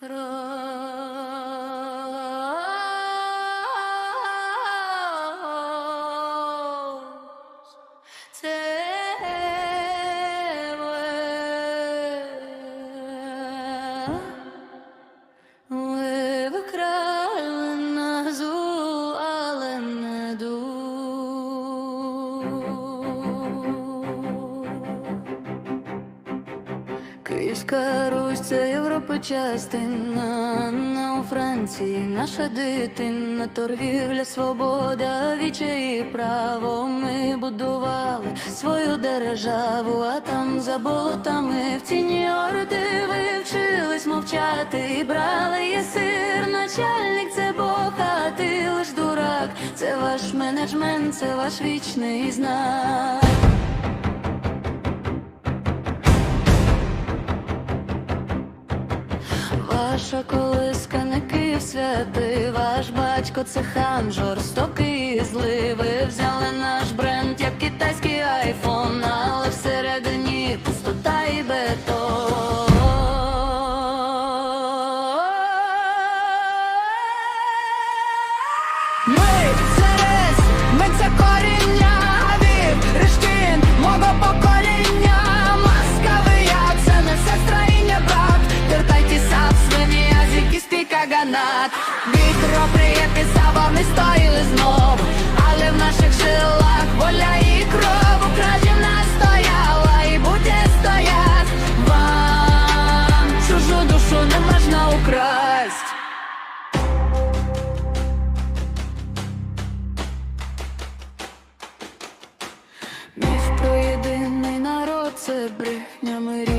Роз Київська Русь це Європи частина, на у Франції наша дитина, торгівля, свобода, віче і право. Ми будували свою державу, а там за болотами в тіні орди ви вчились мовчати і брали є сир. Начальник це Бог, а ти лиш дурак. Це ваш менеджмент, це ваш вічний знак. Ваша колиска не Київ святий, ваш батько це хан жорстокий і злий. Ви взяли наш бренд, як китайський айфон, але всередині пустота і бетон. Ми спіка ганат Вітро приємні вони стоїли знову Але в наших жилах воля і кров Україна стояла. І буде стоять. Вам чужу душу не можна украсть. Міф єдиний народ це брехня. Ми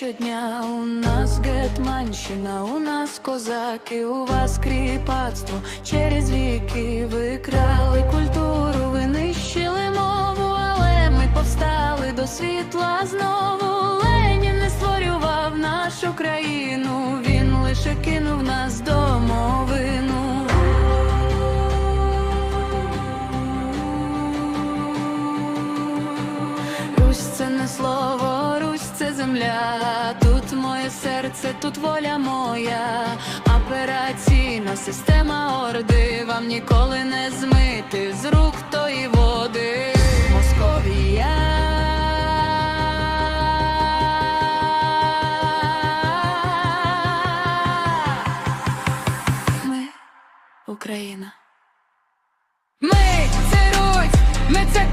щодня. У нас гетманщина, у нас козаки, у вас кріпацтво через віки. Ви крали культуру, ви нищили мову, але ми повстали до світла знову. Ленін не створював нашу країну, він лише кинув нас домовину. Русь це не слово, це земля. Тут моє серце, тут воля моя. Операційна система орди. Вам ніколи не змити з рук тої води. Московія. Ми Україна. Ми це Русь, ми це